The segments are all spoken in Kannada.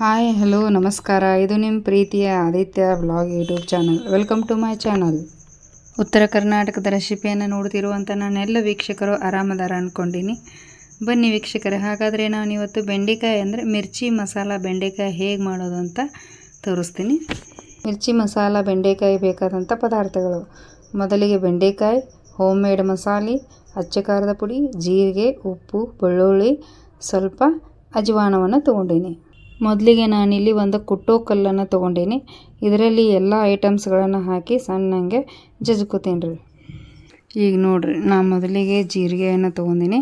ಹಾಯ್ ಹಲೋ ನಮಸ್ಕಾರ. ಇದು ನಿಮ್ಮ ಪ್ರೀತಿಯ Aditya blog YouTube channel welcome to my channel ಉತ್ತರ ಕರ್ನಾಟಕದ ರೆಸಿಪಿಯನ್ನು ನೋಡ್ತಿರುವಂಥ ನಾನೆಲ್ಲ ವೀಕ್ಷಕರು ಆರಾಮದಾರ ಅಂದ್ಕೊಂಡಿನಿ ಬನ್ನಿ ವೀಕ್ಷಕರೇ, ಹಾಗಾದರೆ ನಾನು ಇವತ್ತು ಬೆಂಡೆಕಾಯಿ ಅಂದರೆ ಮಿರ್ಚಿ ಮಸಾಲ ಬೆಂಡೆಕಾಯಿ ಹೇಗೆ ಮಾಡೋದು ಅಂತ ತೋರಿಸ್ತೀನಿ. ಮಿರ್ಚಿ ಮಸಾಲ ಬೆಂಡೆಕಾಯಿ ಬೇಕಾದಂಥ ಪದಾರ್ಥಗಳು. ಮೊದಲಿಗೆ ಬೆಂಡೆಕಾಯಿ ಹೋಮ್ ಮೇಡ್ ಮಸಾಲೆ, ಅಚ್ಚ ಖಾರದ ಪುಡಿ, ಜೀರಿಗೆ, ಉಪ್ಪು, ಬೆಳ್ಳುಳ್ಳಿ, ಸ್ವಲ್ಪ ಅಜವಾನವನ್ನು ತೊಗೊಂಡೀನಿ. ಮೊದಲಿಗೆ ನಾನಿಲ್ಲಿ ಒಂದು ಕುಟ್ಟೋ ಕಲ್ಲನ್ನು ತೊಗೊಂಡೀನಿ. ಇದರಲ್ಲಿ ಎಲ್ಲ ಐಟಮ್ಸ್ಗಳನ್ನು ಹಾಕಿ ಸಣ್ಣಂಗೆ ಜಜ್ಕೋತೀನಿ ರೀ ಈಗ ನೋಡಿರಿ, ನಾ ಮೊದಲಿಗೆ ಜೀರಿಗೆಯನ್ನು ತೊಗೊಂಡಿನಿ.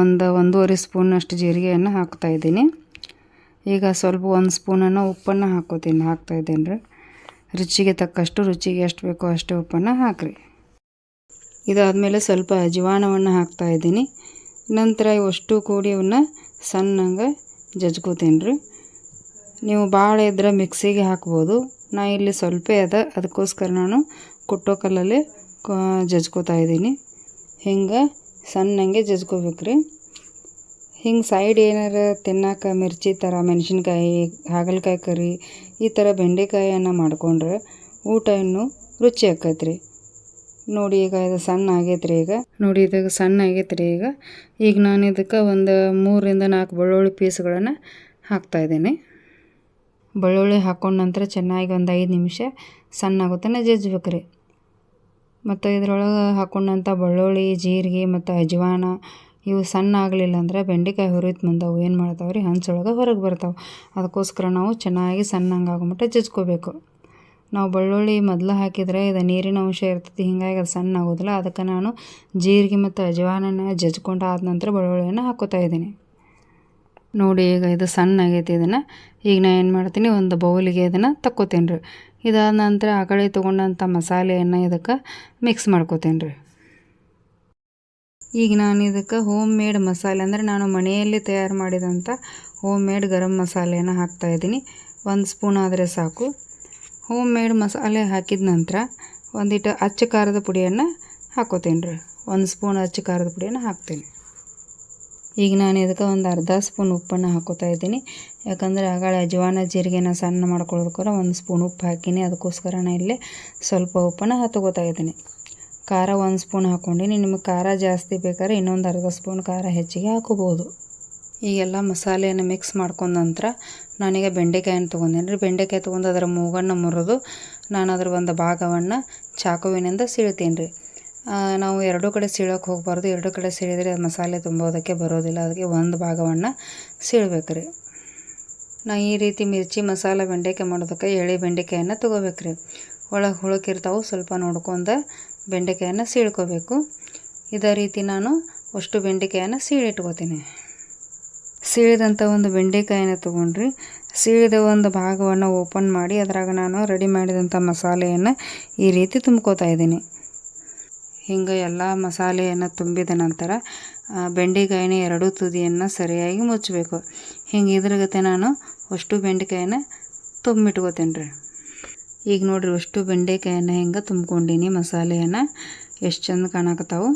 ಒಂದು, ಒಂದೂವರೆ ಸ್ಪೂನಷ್ಟು ಜೀರಿಗೆಯನ್ನು ಹಾಕ್ತಾಯಿದ್ದೀನಿ ಈಗ ಸ್ವಲ್ಪ ಒಂದು ಸ್ಪೂನನ್ನು ಉಪ್ಪನ್ನು ಹಾಕೋತೀನಿ ಹಾಕ್ತಾಯಿದ್ದೀನಿ ರೀ ರುಚಿಗೆ ತಕ್ಕಷ್ಟು ರುಚಿಗೆ ಎಷ್ಟು ಬೇಕೋ ಅಷ್ಟು ಉಪ್ಪನ್ನು ಹಾಕಿರಿ. ಇದಾದಮೇಲೆ ಸ್ವಲ್ಪ ಅಜವಾನವನ್ನು ಹಾಕ್ತಾಯಿದ್ದೀನಿ ನಂತರ ಇವಷ್ಟು ಕೂಡಿ ಅವನ್ನ ಸಣ್ಣಂಗೆ ಜಜ್ಕೋತೀನಿ ರೀ ನೀವು ಭಾಳ ಇದ್ರೆ ಮಿಕ್ಸಿಗೆ ಹಾಕ್ಬೋದು. ನಾ ಇಲ್ಲಿ ಸ್ವಲ್ಪ ಅದ, ಅದಕ್ಕೋಸ್ಕರ ನಾನು ಕುಟ್ಟೋ ಕಲ್ಲಲ್ಲಿ ಜಜ್ಕೋತಾ ಇದ್ದೀನಿ. ಹಿಂಗೆ ಸಣ್ಣಂಗೆ ಜಜ್ಕೋಬೇಕು ರೀ ಹಿಂಗೆ ಸೈಡ್ ಏನಾರ ತಿನ್ನಾಕ ಮಿರ್ಚಿ ಥರ ಮೆಣಸಿನ್ಕಾಯಿ, ಹಾಗಲಕಾಯಿ ಕರಿ, ಈ ಥರ ಬೆಂಡೆಕಾಯಿಯನ್ನು ಮಾಡಿಕೊಂಡ್ರೆ ಊಟ ಇನ್ನೂ ರುಚಿ ಆಕೈತೆ ರೀ ನೋಡಿ ಈಗ ಇದು ಸಣ್ಣ ಆಗೈತೆ ರೀ ಈಗ. ನೋಡಿ ಇದಾಗ ಸಣ್ಣ ಆಗೈತೆ ರೀ ಈಗ. ಈಗ ನಾನು ಇದಕ್ಕೆ ಒಂದು ಮೂರರಿಂದ ನಾಲ್ಕು ಬೆಳ್ಳುಳ್ಳಿ ಪೀಸ್ಗಳನ್ನು ಹಾಕ್ತಾಯಿದ್ದೀನಿ ಬೆಳ್ಳುಳ್ಳಿ ಹಾಕೊಂಡ ನಂತರ ಚೆನ್ನಾಗಿ ಒಂದು ಐದು ನಿಮಿಷ ಸಣ್ಣ ಆಗುತ್ತಾನೆ ಜಜ್ಬೇಕು ರೀ ಮತ್ತು ಇದ್ರೊಳಗೆ ಹಾಕೊಂಡಂಥ ಬೆಳ್ಳುಳ್ಳಿ, ಜೀರಿಗೆ ಮತ್ತು ಅಜ್ವಾನ ಇವು ಸಣ್ಣ ಆಗಲಿಲ್ಲ ಅಂದ್ರೆ ಬೆಂಡೆಕಾಯಿ ಹುರಿತು ಬಂದವು. ಏನು ಮಾಡ್ತಾವೆ ರೀ ಹಂಚೊಳಗೆ ಹೊರಗೆ ಬರ್ತಾವೆ. ಅದಕ್ಕೋಸ್ಕರ ನಾವು ಚೆನ್ನಾಗಿ ಸಣ್ಣಂಗೆ ಆಗೋಮಟ್ಟ ಜಜ್ಕೋಬೇಕು. ನಾವು ಬೆಳ್ಳುಳ್ಳಿ ಮೊದಲು ಹಾಕಿದರೆ ಇದು ನೀರಿನ ಅಂಶ ಇರ್ತೈತಿ, ಹೀಗಾಗಿ ಅದು ಸಣ್ಣ ಆಗೋದಿಲ್ಲ. ಅದಕ್ಕೆ ನಾನು ಜೀರಿಗೆ ಮತ್ತು ಅಜವಾನನ ಜಜ್ಕೊಂಡು ಆದ ನಂತರ ಬೆಳ್ಳುಳ್ಳಿಯನ್ನು ಹಾಕೋತಾ ಇದ್ದೀನಿ. ನೋಡಿ ಈಗ ಇದು ಸಣ್ಣ ಆಗೈತಿ ಇದನ್ನು. ಈಗ ನಾನು ಏನು ಮಾಡ್ತೀನಿ, ಒಂದು ಬೌಲಿಗೆ ಇದನ್ನು ತಕ್ಕೋತೀನಿ ರೀ. ಇದಾದ ನಂತರ ಆ ಕಡೆ ತೊಗೊಂಡಂಥ ಮಸಾಲೆಯನ್ನು ಇದಕ್ಕೆ ಮಿಕ್ಸ್ ಮಾಡ್ಕೋತೀನಿ ರೀ. ಈಗ ನಾನು ಇದಕ್ಕೆ ಹೋಮ್ ಮೇಡ್ ಮಸಾಲೆ, ಅಂದರೆ ನಾನು ಮನೆಯಲ್ಲಿ ತಯಾರು ಮಾಡಿದಂಥ ಹೋಮ್ ಮೇಡ್ ಗರಂ ಮಸಾಲೆಯನ್ನು ಹಾಕ್ತಾಯಿದ್ದೀನಿ ಒಂದು ಸ್ಪೂನ್ ಆದರೆ ಸಾಕು. ಹೋಮ್ ಮೇಡ್ ಮಸಾಲೆ ಹಾಕಿದ ನಂತರ ಒಂದಿಟ್ಟು ಅಚ್ಚ ಖಾರದ ಪುಡಿಯನ್ನು ಹಾಕೋತೀನಿ ರೀ. ಒಂದು ಸ್ಪೂನ್ ಅಚ್ಚ ಖಾರದ ಪುಡಿಯನ್ನು ಹಾಕ್ತೀನಿ. ಈಗ ನಾನು ಇದಕ್ಕೆ ಒಂದು ಅರ್ಧ ಸ್ಪೂನ್ ಉಪ್ಪನ್ನು ಹಾಕೋತಾ ಇದ್ದೀನಿ. ಯಾಕಂದರೆ ಆಗಳ ಅಜವಾನ ಜೀರಿಗೆನ ಸಣ್ಣ ಮಾಡ್ಕೊಳ್ಳೋದಕ್ಕೋರ ಒಂದು ಸ್ಪೂನ್ ಉಪ್ಪು ಹಾಕಿನಿ. ಅದಕ್ಕೋಸ್ಕರ ನಾನು ಇಲ್ಲಿ ಸ್ವಲ್ಪ ಉಪ್ಪನ್ನು ಹತ್ಕೋತಾ ಇದ್ದೀನಿ. ಖಾರ ಒಂದು ಸ್ಪೂನ್ ಹಾಕ್ಕೊಂಡಿನಿ ನಿಮಗೆ ಖಾರ ಜಾಸ್ತಿ ಬೇಕಾದ್ರೆ ಇನ್ನೊಂದು ಅರ್ಧ ಸ್ಪೂನ್ ಖಾರ ಹೆಚ್ಚಿಗೆ ಹಾಕೋಬೋದು. ಈಗೆಲ್ಲ ಮಸಾಲೆಯನ್ನು ಮಿಕ್ಸ್ ಮಾಡ್ಕೊಂಡ ನಂತರ ನಾನೀಗ ಬೆಂಡೆಕಾಯನ್ನು ತೊಗೊಂಡೇನಿ. ರೀ ಬೆಂಡೆಕಾಯಿ ತೊಗೊಂಡು ಅದರ ಮೂಗನ್ನು ಮುರಿದು ನಾನು ಅದರ ಒಂದು ಭಾಗವನ್ನು ಚಾಕುವಿನಿಂದ ಸೀಳ್ತೀನಿ ರೀ. ನಾವು ಎರಡೂ ಕಡೆ ಸೀಳೋಕೆ ಹೋಗಬಾರ್ದು. ಎರಡೂ ಕಡೆ ಸೀಳಿದರೆ ಮಸಾಲೆ ತುಂಬೋದಕ್ಕೆ ಬರೋದಿಲ್ಲ. ಅದಕ್ಕೆ ಒಂದು ಭಾಗವನ್ನು ಸೀಳ್ಬೇಕು ರೀ ನಾ ಈ ರೀತಿ ಮಿರ್ಚಿ ಮಸಾಲೆ ಬೆಂಡೆಕಾಯಿ ಮಾಡೋದಕ್ಕೆ ಎಳೆ ಬೆಂಡೆಕಾಯನ್ನು ತೊಗೋಬೇಕು ರೀ ಒಳಗೆ ಹುಳಕ್ಕಿರ್ತಾವೆ ಸ್ವಲ್ಪ ನೋಡ್ಕೊಂಡು ಬೆಂಡೆಕಾಯನ್ನು ಸೀಳ್ಕೋಬೇಕು. ಇದೇ ರೀತಿ ನಾನು ಅಷ್ಟು ಬೆಂಡೆಕಾಯನ್ನು ಸೀಳಿಟ್ಕೋತೀನಿ. ಸೀಳಿದಂಥ ಒಂದು ಬೆಂಡೆಕಾಯನ್ನು ತೊಗೊಂಡ್ರಿ. ಸೀಳಿದ ಒಂದು ಭಾಗವನ್ನು ಓಪನ್ ಮಾಡಿ ಅದರಾಗ ನಾನು ರೆಡಿ ಮಾಡಿದಂಥ ಮಸಾಲೆಯನ್ನು ಈ ರೀತಿ ತುಂಬ್ಕೋತಾ ಇದ್ದೀನಿ. ಹಿಂಗೆ ಎಲ್ಲ ಮಸಾಲೆಯನ್ನು ತುಂಬಿದ ನಂತರ ಬೆಂಡೆಕಾಯಿನ ಎರಡೂ ತುದಿಯನ್ನು ಸರಿಯಾಗಿ ಮುಚ್ಚಬೇಕು. ಹಿಂಗೆ ಇದ್ರಗತೆ ನಾನು ಅಷ್ಟು ಬೆಂಡೆಕಾಯಿನ ತುಂಬಿಟ್ಕೋತೀನಿ ರೀ ಈಗ ನೋಡಿರಿ ಅಷ್ಟು ಬೆಂಡೆಕಾಯನ್ನು ಹಿಂಗೆ ತುಂಬ್ಕೊಂಡೀನಿ, ಮಸಾಲೆಯನ್ನು ಎಷ್ಟು ಚಂದ ಕಾಣಕತ್ತಾವು.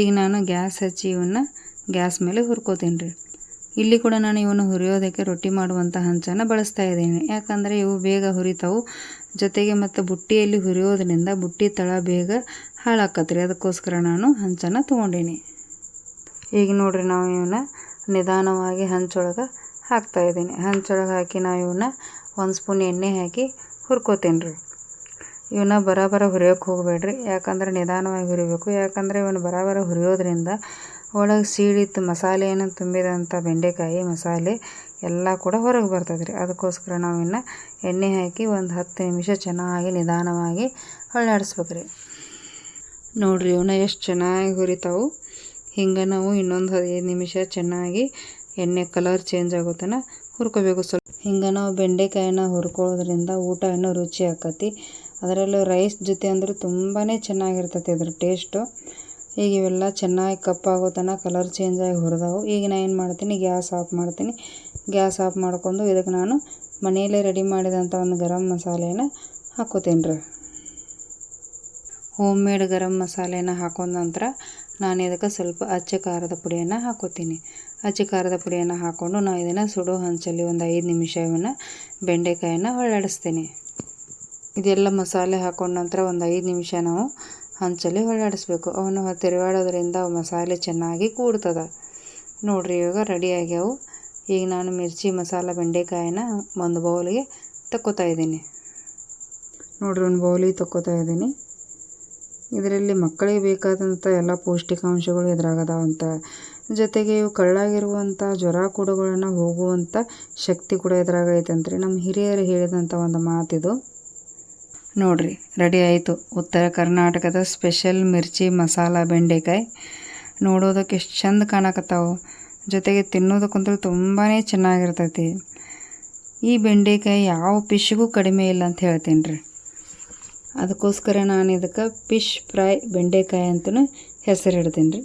ಈಗ ನಾನು ಗ್ಯಾಸ್ ಹಚ್ಚಿ ಇವನ್ನ ಗ್ಯಾಸ್ ಮೇಲೆ ಹುರ್ಕೋತೀನಿ ರೀ ಇಲ್ಲಿ ಕೂಡ ನಾನು ಇವನ್ನು ಹುರಿಯೋದಕ್ಕೆ ರೊಟ್ಟಿ ಮಾಡುವಂಥ ಹಂಚನ್ನು ಬಳಸ್ತಾ ಇದ್ದೀನಿ. ಯಾಕಂದರೆ ಇವು ಬೇಗ ಹುರಿತಾವು. ಜೊತೆಗೆ ಮತ್ತು ಬುಟ್ಟಿಯಲ್ಲಿ ಹುರಿಯೋದ್ರಿಂದ ಬುಟ್ಟಿ ತಳ ಬೇಗ ಹಾಳಾಕತ್ರಿ. ಅದಕ್ಕೋಸ್ಕರ ನಾನು ಹಂಚನ್ನು ತೊಗೊಂಡೀನಿ. ಈಗ ನೋಡ್ರಿ ನಾವು ಇವನ್ನ ನಿಧಾನವಾಗಿ ಹಂಚೊಳಗೆ ಹಾಕ್ತಾಯಿದ್ದೀನಿ ಹಂಚೊಳಗೆ ಹಾಕಿ ನಾವು ಇವನ್ನ ಒಂದು ಸ್ಪೂನ್ ಎಣ್ಣೆ ಹಾಕಿ ಹುರ್ಕೋತೀನಿ ರೀ ಇವನ್ನ ಬರಾಬರ ಹುರಿಯೋಕೆ ಹೋಗಬೇಡ್ರಿ. ಯಾಕಂದ್ರೆ ನಿಧಾನವಾಗಿ ಹುರಿಬೇಕು. ಯಾಕಂದರೆ ಇವನ್ನ ಬರಾಬರ ಹುರಿಯೋದ್ರಿಂದ ಒಳಗೆ ಸೀಳಿತ್ತು ಮಸಾಲೆಯನ್ನು ತುಂಬಿದಂಥ ಬೆಂಡೆಕಾಯಿ ಮಸಾಲೆ ಎಲ್ಲ ಕೂಡ ಹೊರಗೆ ಬರ್ತದೆ ರೀ ಅದಕ್ಕೋಸ್ಕರ ನಾವು ಇನ್ನು ಎಣ್ಣೆ ಹಾಕಿ ಒಂದು ಹತ್ತು ನಿಮಿಷ ಚೆನ್ನಾಗಿ ನಿಧಾನವಾಗಿ ಹೊಳ್ಳಾಡಿಸ್ಬೇಕು ರೀ ನೋಡಿರಿ ಇವನ್ನ ಎಷ್ಟು ಚೆನ್ನಾಗಿ ಹುರಿತಾವು. ಹಿಂಗೆ ನಾವು ಇನ್ನೊಂದು ಹದಿನೈದು ನಿಮಿಷ ಚೆನ್ನಾಗಿ ಎಣ್ಣೆ ಕಲರ್ ಚೇಂಜ್ ಆಗುತ್ತನ ಹುರ್ಕೋಬೇಕು ಸ್ವಲ್ಪ. ಹಿಂಗೆ ನಾವು ಬೆಂಡೆಕಾಯಿನ ಹುರ್ಕೊಳ್ಳೋದ್ರಿಂದ ಊಟ ಇನ್ನೂ ರುಚಿ ಆಕತಿ. ಅದರಲ್ಲೂ ರೈಸ್ ಜೊತೆ ಅಂದ್ರೆ ತುಂಬಾ ಚೆನ್ನಾಗಿರ್ತೈತಿ ಅದ್ರ ಟೇಸ್ಟು ಈಗ ಇವೆಲ್ಲ ಚೆನ್ನಾಗಿ ಕಪ್ಪಾಗೋ ತನಕ ಕಲರ್ ಚೇಂಜ್ ಆಗಿ ಹುರಿದವು. ಈಗ ನಾನು ಏನು ಮಾಡ್ತೀನಿ? ಗ್ಯಾಸ್ ಆಫ್ ಮಾಡ್ತೀನಿ. ಗ್ಯಾಸ್ ಆಫ್ ಮಾಡ್ಕೊಂಡು ಇದಕ್ಕೆ ನಾನು ಮನೆಯಲ್ಲೇ ರೆಡಿ ಮಾಡಿದಂಥ ಒಂದು ಗರಂ ಮಸಾಲೆನ ಹಾಕೋತೀನಿ ರೀ. ಹೋಮ್ ಮೇಡ್ ಗರಂ ಮಸಾಲೆನ ಹಾಕೊಂಡ ನಂತರ ನಾನು ಇದಕ್ಕೆ ಸ್ವಲ್ಪ ಅಚ್ಚ ಖಾರದ ಪುಡಿಯನ್ನು ಹಾಕೋತೀನಿ. ಅಚ್ಚ ಖಾರದ ಪುಡಿಯನ್ನು ಹಾಕ್ಕೊಂಡು ನಾವು ಇದನ್ನು ಸುಡೋ ಹಂಚಲ್ಲಿ ಒಂದು ಐದು ನಿಮಿಷ ಇವನ್ನ ಬೆಂಡೆಕಾಯನ್ನು ಹೊಳ್ಳಾಡಿಸ್ತೀನಿ ಇದೆಲ್ಲ ಮಸಾಲೆ ಹಾಕೊಂಡ ನಂತರ ಒಂದು ಐದು ನಿಮಿಷ ನಾವು ಹಂಚಲ್ಲಿ ಹೊಳ್ಳಾಡಿಸ್ಬೇಕು ಅವನ್ನು ತಿರುಗಾಡೋದ್ರಿಂದ ಅವು ಮಸಾಲೆ ಚೆನ್ನಾಗಿ ಕೂಡ್ತದೆ. ನೋಡ್ರಿ, ಇವಾಗ ರೆಡಿ ಆಗ್ಯಾವು. ಈಗ ನಾನು ಮಿರ್ಚಿ, ಮಸಾಲ, ಬೆಂಡೆಕಾಯಿನ ಒಂದು ಬೌಲಿಗೆ ತಕ್ಕೋತಾ ಇದ್ದೀನಿ. ನೋಡ್ರಿ, ಒಂದು ಬೌಲಿಗೆ ತಕ್ಕೋತಾ ಇದ್ದೀನಿ. ಇದರಲ್ಲಿ ಮಕ್ಕಳಿಗೆ ಬೇಕಾದಂಥ ಎಲ್ಲ ಪೌಷ್ಟಿಕಾಂಶಗಳು ಇದ್ರಾಗದಾವಂತ ಜೊತೆಗೆ ಇವು ಕಳ್ಳಾಗಿರುವಂಥ ಜ್ವರ ಕೂಡಗಳನ್ನು ಹೋಗುವಂಥ ಶಕ್ತಿ ಕೂಡ ಇದ್ರಾಗ ಐತಂತ್ರಿ. ನಮ್ಮ ಹಿರಿಯರು ಹೇಳಿದಂಥ ಒಂದು ಮಾತಿದು. ನೋಡ್ರಿ, ರೆಡಿ ಆಯಿತು. ಉತ್ತರ ಕರ್ನಾಟಕದ ಸ್ಪೆಷಲ್ ಮಿರ್ಚಿ ಮಸಾಲ ಬೆಂಡೆಕಾಯಿ. ನೋಡೋದಕ್ಕೆ ಎಷ್ಟು ಚಂದ ಕಾಣಕತ್ತಾವು. ಜೊತೆಗೆ ತಿನ್ನೋದಕ್ಕಂತೂ ತುಂಬಾ ಚೆನ್ನಾಗಿರ್ತೈತಿ. ಈ ಬೆಂಡೆಕಾಯಿ ಯಾವ ಫಿಶ್ಗೂ ಕಡಿಮೆ ಇಲ್ಲ ಅಂತ ಹೇಳ್ತೀನಿ ರೀ ಅದಕ್ಕೋಸ್ಕರ ನಾನು ಇದಕ್ಕೆ ಫಿಶ್ ಫ್ರೈ ಬೆಂಡೆಕಾಯಿ ಅಂತಲೂ ಹೆಸರಿಡ್ತೀನಿ ರೀ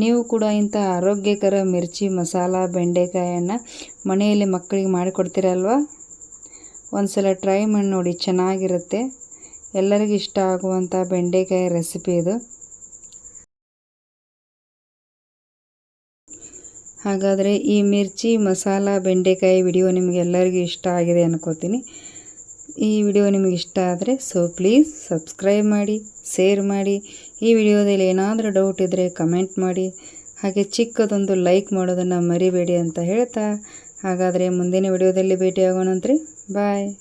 ನೀವು ಕೂಡ ಇಂಥ ಆರೋಗ್ಯಕರ ಮಿರ್ಚಿ ಮಸಾಲ ಬೆಂಡೆಕಾಯನ್ನು ಮನೆಯಲ್ಲಿ ಮಕ್ಕಳಿಗೆ ಮಾಡಿಕೊಡ್ತೀರಲ್ವ? ಒಂದು ಸಲ ಟ್ರೈ ಮಾಡಿ ನೋಡಿ, ಚೆನ್ನಾಗಿರುತ್ತೆ. ಎಲ್ಲರಿಗೂ ಇಷ್ಟ ಆಗುವಂಥ ಬೆಂಡೆಕಾಯಿ ರೆಸಿಪಿ ಇದು. ಹಾಗಾದರೆ ಈ ಮಿರ್ಚಿ ಮಸಾಲ ಬೆಂಡೆಕಾಯಿ ವಿಡಿಯೋ ನಿಮಗೆ ಎಲ್ಲರಿಗೂ ಇಷ್ಟ ಆಗಿದೆ ಅನ್ಕೋತೀನಿ. ಈ ವಿಡಿಯೋ ನಿಮಗೆ ಇಷ್ಟ ಆದರೆ ಸೊ ಪ್ಲೀಸ್ ಸಬ್ಸ್ಕ್ರೈಬ್ ಮಾಡಿ ಶೇರ್ ಮಾಡಿ. ಈ ವಿಡಿಯೋದಲ್ಲಿ ಏನಾದರೂ ಡೌಟ್ ಇದ್ದರೆ ಕಮೆಂಟ್ ಮಾಡಿ. ಹಾಗೆ ಚಿಕ್ಕದೊಂದು ಲೈಕ್ ಮಾಡೋದನ್ನು ಮರಿಬೇಡಿ ಅಂತ ಹೇಳ್ತಾ. ಹಾಗಾದರೆ ಮುಂದಿನ ವಿಡಿಯೋದಲ್ಲಿ ಭೇಟಿಯಾಗೋಣಂತ್ರಿ. bye.